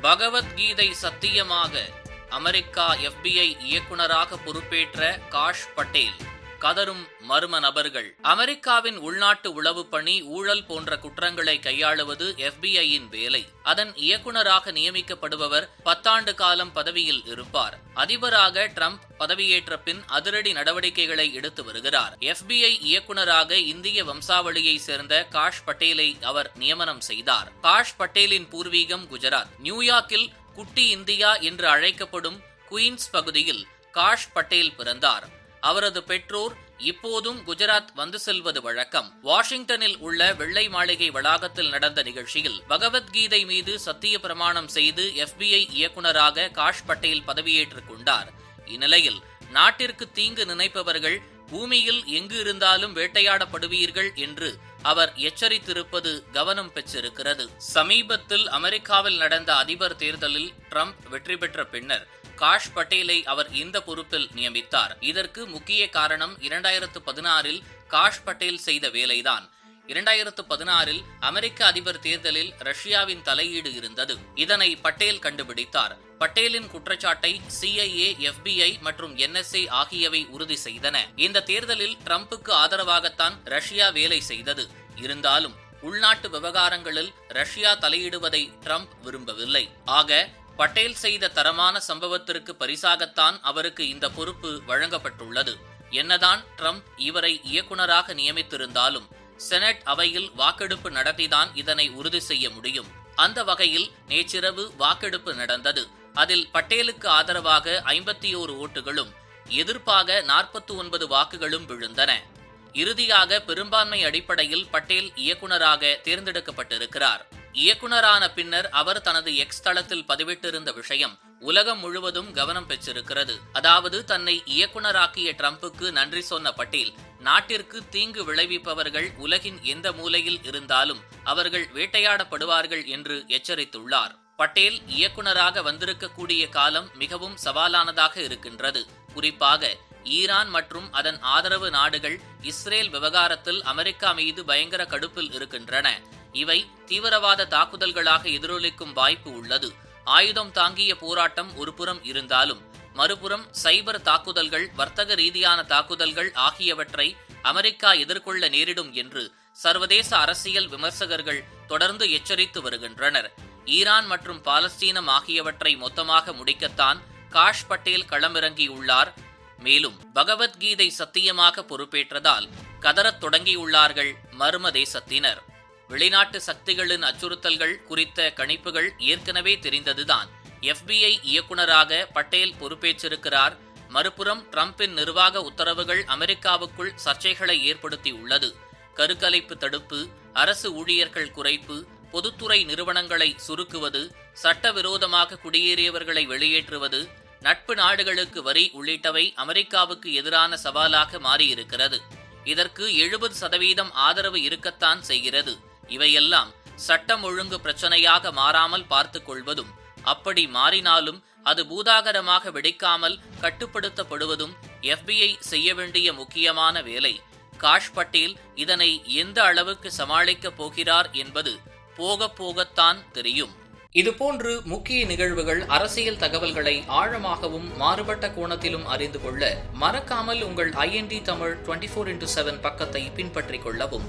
பகவத்கீதை சத்தியமாக America FBI இயக்குனராக பொறுப்பேற்ற காஷ் பட்டேல். கதரும் மர்ம நபர்கள். அமெரிக்காவின் உள்நாட்டு உளவு பணி ஊழல் போன்ற குற்றங்களை கையாளுவது எஃபிஐயின் வேலை. அதன் இயக்குனராக நியமிக்கப்படுபவர் பத்தாண்டு காலம் பதவியில் இருப்பார். அதிபராக ட்ரம்ப் பதவியேற்ற பின் அதிரடி நடவடிக்கைகளை எடுத்து வருகிறார். எஃபிஐ இயக்குனராக இந்திய வம்சாவளியை சேர்ந்த காஷ் பட்டேலை அவர் நியமனம் செய்தார். காஷ் பட்டேலின் பூர்வீகம் குஜராத். நியூயார்க்கில் குட்டி இந்தியா என்று அழைக்கப்படும் குயின்ஸ் பகுதியில் காஷ் பட்டேல் பிறந்தார். அவரது பெற்றோர் இப்போதும் குஜராத் வந்து செல்வது வழக்கம். வாஷிங்டனில் உள்ள வெள்ளை மாளிகை வளாகத்தில் நடந்த நிகழ்ச்சியில் பகவத்கீதை மீது சத்திய பிரமாணம் செய்து எஃபிஐ இயக்குநராக காஷ் பட்டேல் பதவியேற்றுக் கொண்டார். இந்நிலையில் நாட்டிற்கு தீங்கு நினைப்பவர்கள் பூமியில் எங்கு இருந்தாலும் வேட்டையாடப்படுவீர்கள் என்று அவர் எச்சரித்திருப்பது கவனம் பெற்றிருக்கிறது. சமீபத்தில் அமெரிக்காவில் நடந்த அதிபர் தேர்தலில் ட்ரம்ப் வெற்றி பெற்ற பின்னர் காஷ் பட்டேலை அவர் இந்த பொறுப்பில் நியமித்தார். இதற்கு முக்கிய காரணம் இரண்டாயிரத்து பதினாறில் காஷ் பட்டேல் செய்த வேலைதான். இரண்டாயிரத்து பதினாறில் அமெரிக்க அதிபர் தேர்தலில் ரஷ்யாவின் தலையீடு இருந்தது. இதனை பட்டேல் கண்டுபிடித்தார். பட்டேலின் குற்றச்சாட்டை சிஐஏ எஃபிஐ மற்றும் என்எஸ்ஏ ஆகியவை உறுதி செய்தன. இந்த தேர்தலில் டிரம்புக்கு ஆதரவாகத்தான் ரஷ்யா வேலை செய்தது. இருந்தாலும் உள்நாட்டு விவகாரங்களில் ரஷ்யா தலையிடுவதை ட்ரம்ப் விரும்பவில்லை. ஆக பட்டேல் செய்த தரமான சம்பவத்திற்கு பரிசாகத்தான் அவருக்கு இந்த பொறுப்பு வழங்கப்பட்டுள்ளது. என்னதான் ட்ரம்ப் இவரை இயக்குனராக நியமித்திருந்தாலும் செனட் அவையில் வாக்கெடுப்பு நடத்திதான் இதனை உறுதி செய்ய முடியும். அந்த வகையில் நேற்றிரவு வாக்கெடுப்பு நடந்தது. அதில் பட்டேலுக்கு ஆதரவாக ஐம்பத்தி ஓரு ஓட்டுகளும் எதிர்ப்பாக நாற்பத்தி ஒன்பது வாக்குகளும் விழுந்தன. இறுதியாக பெரும்பான்மை அடிப்படையில் பட்டேல் இயக்குனராக தேர்ந்தெடுக்கப்பட்டிருக்கிறார். இயக்குனரான பின்னர் அவர் தனது எக்ஸ் தளத்தில் பதிவிட்டிருந்த விஷயம் உலகம் முழுவதும் கவனம் பெற்றிருக்கிறது. அதாவது தன்னை இயக்குனராக்கிய ட்ரம்புக்கு நன்றி சொன்ன பட்டேல் நாட்டிற்கு தீங்கு விளைவிப்பவர்கள் உலகின் எந்த மூலையில் இருந்தாலும் அவர்கள் வேட்டையாடப்படுவார்கள் என்று எச்சரித்துள்ளார். பட்டேல் இயக்குனராக வந்திருக்கக்கூடிய காலம் மிகவும் சவாலானதாக இருக்கின்றது. குறிப்பாக ஈரான் மற்றும் அதன் ஆதரவு நாடுகள் இஸ்ரேல் விவகாரத்தில் அமெரிக்கா மீது பயங்கர கடுப்பில் இருக்கின்றன. இவை தீவிரவாத தாக்குதல்களாக எதிரொலிக்கும் வாய்ப்பு உள்ளது. ஆயுதம் தாங்கிய போராட்டம் ஒருபுறம் இருந்தாலும் மறுபுறம் சைபர் தாக்குதல்கள் வர்த்தக ரீதியான தாக்குதல்கள் ஆகியவற்றை அமெரிக்கா எதிர்கொள்ள நேரிடும் என்று சர்வதேச அரசியல் விமர்சகர்கள் தொடர்ந்து எச்சரித்து வருகின்றனர். ஈரான் மற்றும் பாலஸ்தீனம் ஆகியவற்றை மொத்தமாக முடிக்கத்தான் காஷ் பட்டேல் களமிறங்கியுள்ளார். மேலும் பகவத்கீதை சத்தியமாக பொறுப்பேற்றதால் கதறத் தொடங்கியுள்ளார்கள் மர்ம தேசத்தினர். வெளிநாட்டு சக்திகளின் அச்சுறுத்தல்கள் குறித்த கணிப்புகள் ஏற்கனவே தெரிந்ததுதான். எஃபிஐ இயக்குநராக பட்டேல் பொறுப்பேற்றிருக்கிறார். மறுபுறம் டிரம்பின் நிர்வாக உத்தரவுகள் அமெரிக்காவுக்குள் சர்ச்சைகளை ஏற்படுத்தியுள்ளது. கருக்கலைப்பு தடுப்பு அரசு ஊழியர்கள் குறைப்பு பொதுத்துறை நிறுவனங்களை சுருக்குவது சட்டவிரோதமாக குடியேறியவர்களை வெளியேற்றுவது நட்பு நாடுகளுக்கு வரி உள்ளிட்டவை அமெரிக்காவுக்கு எதிரான சவாலாக மாறியிருக்கிறது. இதற்கு எழுபது சதவீதம் ஆதரவு இருக்கத்தான் செய்கிறது. இவையெல்லாம் சட்டம் ஒழுங்கு பிரச்சனையாக மாறாமல் பார்த்துக் கொள்வதும் அப்படி மாறினாலும் அது பூதாகரமாக வெடிக்காமல் கட்டுப்படுத்தப்படுவதும் எஃபிஐ செய்ய வேண்டிய முக்கியமான வேலை. காஷ் பட்டேல் இதனை எந்த அளவுக்கு சமாளிக்கப் போகிறார் என்பது போக போகத்தான் தெரியும். இதுபோன்று முக்கிய நிகழ்வுகள் அரசியல் தகவல்களை ஆழமாகவும் மாறுபட்ட கோணத்திலும் அறிந்து கொள்ள மறக்காமல் உங்கள் IND Tamil twenty four into seven பக்கத்தை பின்பற்றிக் கொள்ளவும்.